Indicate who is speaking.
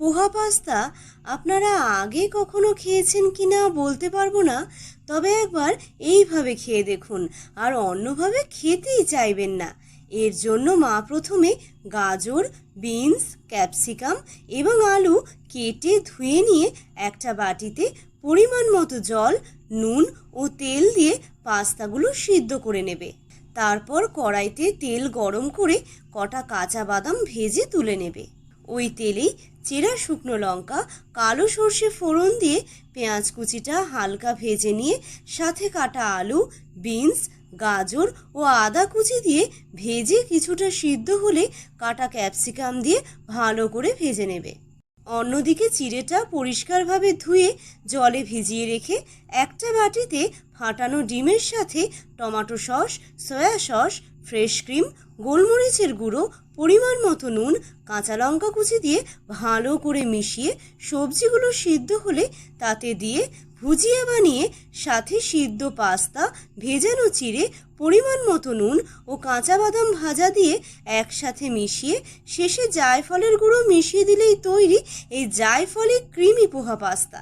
Speaker 1: পোহা pasta আপনারা আগে কখনো খেয়েছেন কি না বলতে পারব না, তবে একবার এইভাবে খেয়ে দেখুন। আর অন্যভাবে খেতেই চাইবেন না। এর জন্য মা প্রথমে গাজর, বিনস, ক্যাপসিকাম এবং আলু কেটে ধুয়ে নিয়ে একটা বাটিতে পরিমাণ মতো জল, নুন ও তেল দিয়ে পাস্তাগুলো সিদ্ধ করে নেবে। তারপর কড়াইতে তেল গরম করে কটা কাঁচা বাদাম ভেজে তুলে নেবে। ওই তেলেই চেরা শুকনো লঙ্কা, কালো সর্ষে ফোড়ন দিয়ে পেঁয়াজ কুচিটা হালকা ভেজে নিয়ে, সাথে কাটা আলু, বিনস, গাজর ও আদা কুচি দিয়ে ভেজে কিছুটা সিদ্ধ হলে কাটা ক্যাপসিকাম দিয়ে ভালো করে ভেজে নেবে। অন্যদিকে চিড়েটা পরিষ্কারভাবে ধুয়ে জলে ভিজিয়ে রেখে একটা বাটিতে ফাটানো ডিমের সাথে tomato sauce, soya sauce, fresh cream, গোলমরিচের গুঁড়ো, পরিমাণ মতো নুন, কাঁচা লঙ্কা কুচি দিয়ে ভালো করে মিশিয়ে সবজিগুলো সিদ্ধ হলে তাতে দিয়ে ভুজিয়া বানিয়ে সাথে সিদ্ধ পাস্তা, ভেজানো চিড়ে, পরিমাণ মতো নুন ও কাঁচা বাদাম ভাজা দিয়ে একসাথে মিশিয়ে শেষে জায়ফলের গুঁড়ো মিশিয়ে দিলেই তৈরি এই জায়ফলি ক্রিমি পোহা পাস্তা।